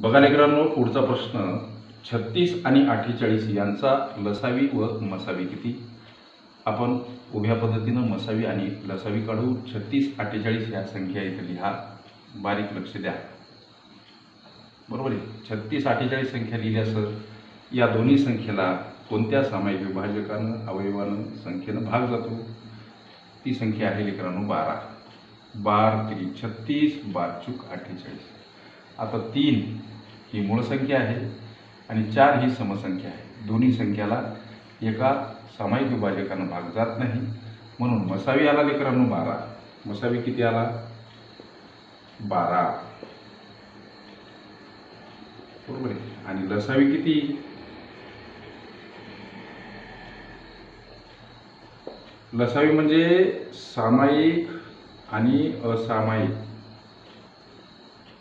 बघा लेकरांनो पुढचा प्रश्न. छत्तीस आणि अठ्ठेचाळीस यांचा लसावी व मसावी किती? आपण उभ्या पद्धतीनं मसावी आणि लसावी काढू. छत्तीस अठ्ठेचाळीस ह्या संख्या इथे लिहा. बारीक लक्ष द्या. बरोबर आहे? छत्तीस अठ्ठेचाळीस संख्या लिहिल्यासर या दोन्ही संख्येला कोणत्या सामायिक विभाजकानं अवयवानं संख्येनं भाग जातो? ती संख्या आहे लेकरांनो बारा. बार त्रिक छत्तीस बार चूक अठ्ठेचाळीस. आता तीन ही मूळ संख्या आहे आणि चार ही समसंख्या आहे. दोन्ही संख्याला एका सामायिक विभाजकानं भाग जात नाही. म्हणून मसावी आला लेकरांनो बारा. मसावी किती आला? बारा. बरोबर आहे. आणि लसावी किती? लसावी म्हणजे सामायिक आणि असामायिक.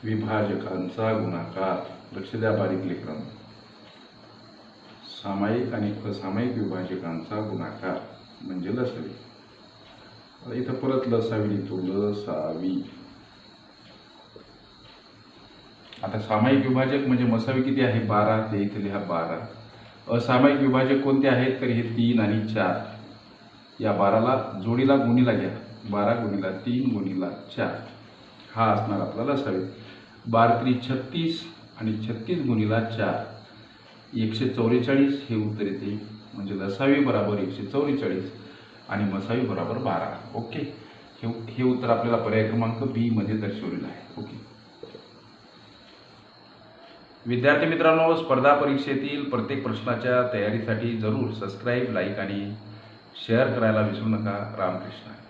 विभाजकांचा गुणाकार. लक्ष द्या बारीक लेखन. सामायिक आणि असामायिक विभाजकांचा गुणाकार म्हणजे लसावी. इथं परत लसावी लिहितो. लसावी. आता सामायिक विभाजक म्हणजे मसावी किती आहे? बारा. ते इथे लिहा बारा. असामायिक विभाजक कोणते आहेत? तर हे तीन आणि चार. या बाराला जोडीला गुणीला घ्या. बारा गुणीला तीन गुणीला चार. हा असणार आपला लसावी. बारत्री छत्तीस आणि छत्तीस गुणिला चार. एकशे चौवेचाळीस हे उत्तर येते. म्हणजे लसावी बराबर एकशे चौवेचाळीस आणि मसावी बराबर बारा. ओके? हे हे उत्तर आपल्याला पर्याय क्रमांक बी मध्ये दर्शवलेलं आहे. ओके? विद्यार्थी मित्रांनो स्पर्धा परीक्षेतील प्रत्येक प्रश्नाच्या तयारीसाठी जरूर सबस्क्राईब लाईक आणि शेअर करायला विसरू नका. रामकृष्ण.